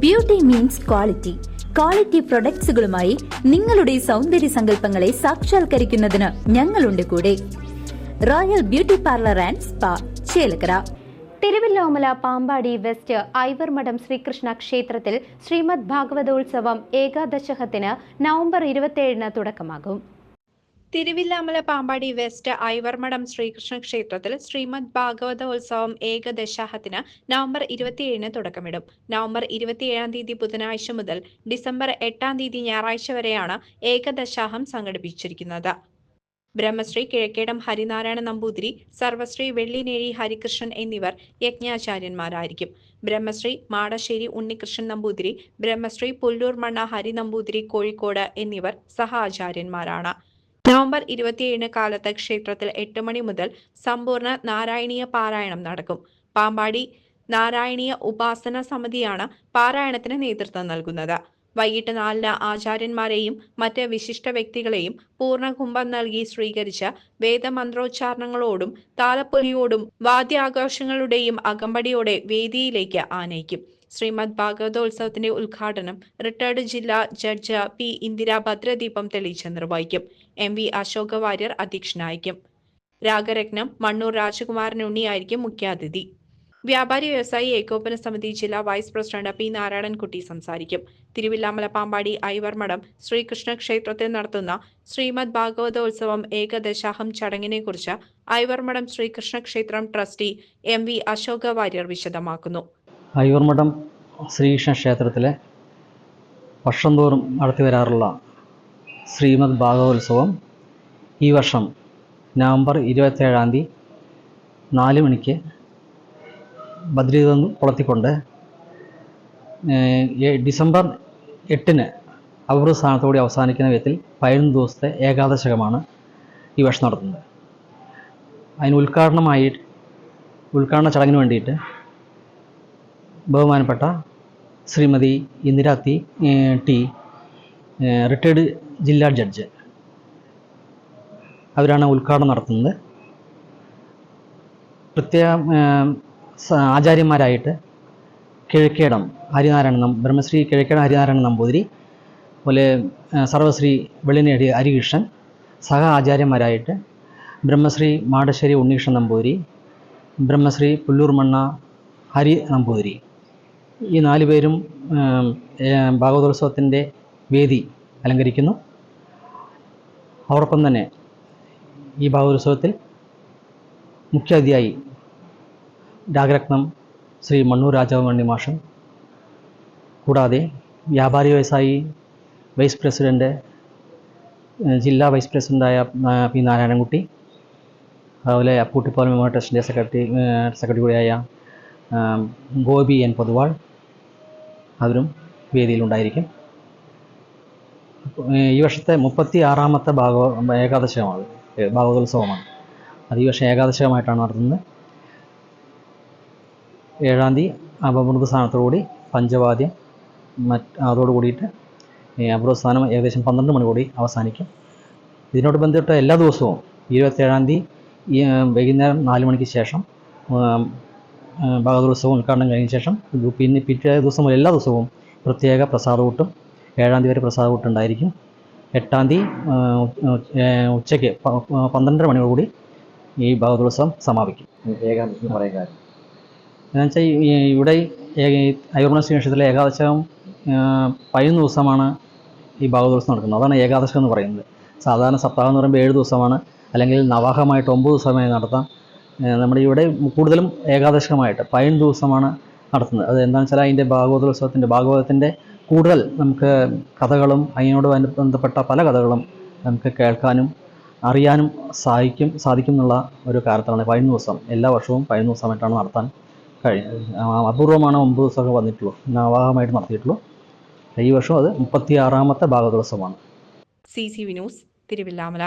Beauty means quality quality പ്രൊഡക്ട്സുകളുമായി നിങ്ങളുടെ സൗന്ദര്യ സങ്കല്പങ്ങളെ സാക്ഷാത്കരിക്കുന്നതിന് ഞങ്ങളുണ്ട് കൂടെ. Royal beauty parlour and spa Chelakkara. Thiruvilwamala Pampady west Ivarmadom Sreekrishna ക്ഷേത്രത്തിൽ ശ്രീമദ് ഭാഗവതോത്സവം ഏകാദശഹത്തിന് നവംബർ ഇരുപത്തിയേഴിന് തുടക്കമാകും. തിരുവില്ലാമല പാമ്പാടി വെസ്റ്റ് ഐവർമഠം ശ്രീകൃഷ്ണ ക്ഷേത്രത്തിൽ ശ്രീമദ് ഭാഗവതോത്സവം ഏകദശാഹത്തിന് നവംബർ ഇരുപത്തിയേഴിന് തുടക്കമിടും. നവംബർ ഇരുപത്തിയേഴാം തീയതി ബുധനാഴ്ച മുതൽ ഡിസംബർ എട്ടാം തീയതി ഞായറാഴ്ച വരെയാണ് ഏകദശാഹം സംഘടിപ്പിച്ചിരിക്കുന്നത്. ബ്രഹ്മശ്രീ കിഴക്കേടം ഹരിനാരായണ നമ്പൂതിരി സർവശ്രീ വെള്ളിനേഴി ഹരികൃഷ്ണൻ എന്നിവർ യജ്ഞാചാര്യന്മാരായിരിക്കും. ബ്രഹ്മശ്രീ മാടശ്ശേരി ഉണ്ണികൃഷ്ണൻ നമ്പൂതിരി ബ്രഹ്മശ്രീ പുല്ലൂർ മണ്ണ ഹരി നമ്പൂതിരി കോഴിക്കോട് എന്നിവർ സഹാചാര്യന്മാരാണ്. നവംബർ ഇരുപത്തിയേഴിന് കാലത്ത് ക്ഷേത്രത്തിൽ എട്ട് മണി മുതൽ സമ്പൂർണ നാരായണീയ പാരായണം നടക്കും. പാമ്പാടി നാരായണീയ ഉപാസന സമിതിയാണ് പാരായണത്തിന് നേതൃത്വം നൽകുന്നത്. വൈകിട്ട് നാലിന് ആചാര്യന്മാരെയും മറ്റ് വിശിഷ്ട വ്യക്തികളെയും പൂർണകുംഭം നൽകി സ്വീകരിച്ച വേദമന്ത്രോച്ചാരണങ്ങളോടും താലപ്പൊലിയോടും വാദ്യാഘോഷങ്ങളുടെയും അകമ്പടിയോടെ വേദിയിലേക്ക് ആനയിക്കും. ശ്രീമദ് ഭാഗവതോത്സവത്തിന്റെ ഉദ്ഘാടനം റിട്ടയർഡ് ജില്ലാ ജഡ്ജ് പി ഇന്ദിര ഭദ്രദീപം തെളിയിച്ച് നിർവഹിക്കും. എം വി അശോക വാര്യർ അധ്യക്ഷനായിരിക്കും. രാഗരത്നം മണ്ണൂർ രാജകുമാരൻ ഉണ്ണിയായിരിക്കും മുഖ്യാതിഥി. വ്യാപാരി വ്യവസായി ഏകോപന സമിതി ജില്ലാ വൈസ് പ്രസിഡന്റ് പി നാരായണൻകുട്ടി സംസാരിക്കും. തിരുവില്ലാമല പാമ്പാടി ഐവർമഠം ശ്രീകൃഷ്ണ ക്ഷേത്രത്തിൽ നടത്തുന്ന ശ്രീമദ് ഭാഗവതോത്സവം ഏകദശാഹം ചടങ്ങിനെക്കുറിച്ച് ഐവർമഠം ശ്രീകൃഷ്ണ ക്ഷേത്രം trustee M V Ashoka Warrier വിശദമാക്കുന്നു. അയ്യൂർമഠം Sreekrishna ക്ഷേത്രത്തിലെ വർഷം തോറും നടത്തി വരാറുള്ള ശ്രീമദ് ഭാഗവത്സവം ഈ വർഷം നവംബർ ഇരുപത്തേഴാം തീയതി നാല് മണിക്ക് ബദ്രീതം കൊളത്തിക്കൊണ്ട് ഡിസംബർ എട്ടിന് അവരുടെ സ്ഥാനത്തോടെ അവസാനിക്കുന്ന വിധത്തിൽ പതിനൊന്ന് ദിവസത്തെ ഏകാദശകമാണ് ഈ വർഷം നടത്തുന്നത്. അതിന് ഉദ്ഘാടനമായി ഉദ്ഘാടന ചടങ്ങിന് വേണ്ടിയിട്ട് ബഹുമാനപ്പെട്ട ശ്രീമതി ഇന്ദിരാത്തി ടി റിട്ടയർഡ് ജില്ലാ ജഡ്ജ്. അവരാണ് ഉദ്ഘാടനം നടത്തുന്നത്. പ്രത്യേക ആചാര്യന്മാരായിട്ട് കിഴക്കേടം ഹരിനാരായണൻ ബ്രഹ്മശ്രീ കിഴക്കേടം ഹരിനാരായണൻ നമ്പൂതിരി അതുപോലെ സർവശ്രീ വെള്ളിനേടി ഹരികൃഷ്ണൻ സഹ ആചാര്യന്മാരായിട്ട് ബ്രഹ്മശ്രീ മാടശ്ശേരി ഉണ്ണികൃഷ്ണൻ നമ്പൂതിരി ബ്രഹ്മശ്രീ പുല്ലൂർമണ്ണ ഹരി നമ്പൂതിരി. ഈ നാല് പേരും ഭാഗവതോത്സവത്തിന്റെ വേദി അലങ്കരിക്കുന്നു. അതോടൊപ്പം തന്നെ ഈ ഭാഗവതോത്സവത്തിൽ മുഖ്യാതിഥിയായി രാഗരത്നം ശ്രീ മണ്ണൂർ രാജാവണ്ണി മാഷൻ കൂടാതെ വ്യാപാരി വ്യവസായി വൈസ് പ്രസിഡന്റ് ജില്ലാ വൈസ് പ്രസിഡന്റായ പി നാരായണൻകുട്ടി അതുപോലെ അപ്പൂട്ടിപ്പാലം മെമ്മോറിയൽ ട്രസ്റ്റിന്റെ സെക്രട്ടറി സെക്രട്ടറി കൂടിയായ ഗോപി എൻ പൊതുവാൾ അവരും വേദിയിലുണ്ടായിരിക്കും. ഈ വർഷത്തെ മുപ്പത്തി ആറാമത്തെ ഭാഗവ ഏകാദശകമാണ് ഏഹ്, ഭാഗവതോത്സവമാണ് അത് ഈ വർഷം ഏകാദശകമായിട്ടാണ് നടത്തുന്നത്. ഏഴാം തീയതി അപമൃത സ്ഥാനത്തോടുകൂടി പഞ്ചവാദ്യം മറ്റ് അതോട് കൂടിയിട്ട് അപൂർവ സ്ഥാനം ഏകദേശം പന്ത്രണ്ട് മണി കൂടി അവസാനിക്കും. ഇതിനോട് ബന്ധപ്പെട്ട എല്ലാ ദിവസവും ഇരുപത്തേഴാം തീയതി വൈകുന്നേരം നാല് മണിക്ക് ശേഷം ആ, ഉദ്ഘാടനം കഴിഞ്ഞ ശേഷം പിന്നെ പിറ്റേ ദിവസം മുതൽ എല്ലാ ദിവസവും പ്രത്യേക പ്രസാദകൂട്ടും ഏഴാം തീയതി വരെ പ്രസാദ ഉണ്ടായിരിക്കും. എട്ടാം തീയതി ഉച്ചയ്ക്ക് പന്ത്രണ്ടര മണിയോടുകൂടി ഈ ഭാഗവതോത്സവം സമാപിക്കും. ഏകാദശി പറയാൻ കാര്യം എന്നുവെച്ചാൽ ഇവിടെ അയ്യൂർമണ ശ്രീക്ഷേത്രത്തിലെ ഏകാദശം പതിനൊന്ന് ദിവസമാണ് ഈ ഭാഗവതോത്സവം നടക്കുന്നത്. അതാണ് ഏകാദശം എന്ന് പറയുന്നത്. സാധാരണ സപ്താഹം എന്ന് പറയുമ്പോൾ ഏഴ് ദിവസമാണ്. അല്ലെങ്കിൽ നവാഹമായിട്ട് ഒമ്പത് ദിവസമായി നടത്താം. നമ്മുടെ ഇവിടെ കൂടുതലും ഏകാദശകമായിട്ട് പയൻ ദിവസമാണ് നടത്തുന്നത്. അത് എന്താണെന്ന് വെച്ചാൽ അതിന്റെ ഭാഗവതോത്സവത്തിന്റെ ഭാഗവതത്തിന്റെ കൂടുതൽ നമുക്ക് കഥകളും അതിനോട് ബന്ധപ്പെട്ട പല കഥകളും നമുക്ക് കേൾക്കാനും അറിയാനും സഹായിക്കും സാധിക്കും എന്നുള്ള ഒരു കാര്യത്തിലാണ് പതിനൊന്ന് ദിവസം. എല്ലാ വർഷവും പതിനൊന്ന് ദിവസമായിട്ടാണ് നടത്താൻ കഴിയുന്നത് അപൂർവമാണ് ഒമ്പത് ദിവസമൊക്കെ വന്നിട്ടുള്ളൂ. നവാഹമായിട്ട് നടത്തിയിട്ടുള്ളൂ. ഈ വർഷം അത് മുപ്പത്തി ആറാമത്തെ ഭാഗവതോത്സവമാണ്. C C Vinoos Thiruvilwamala.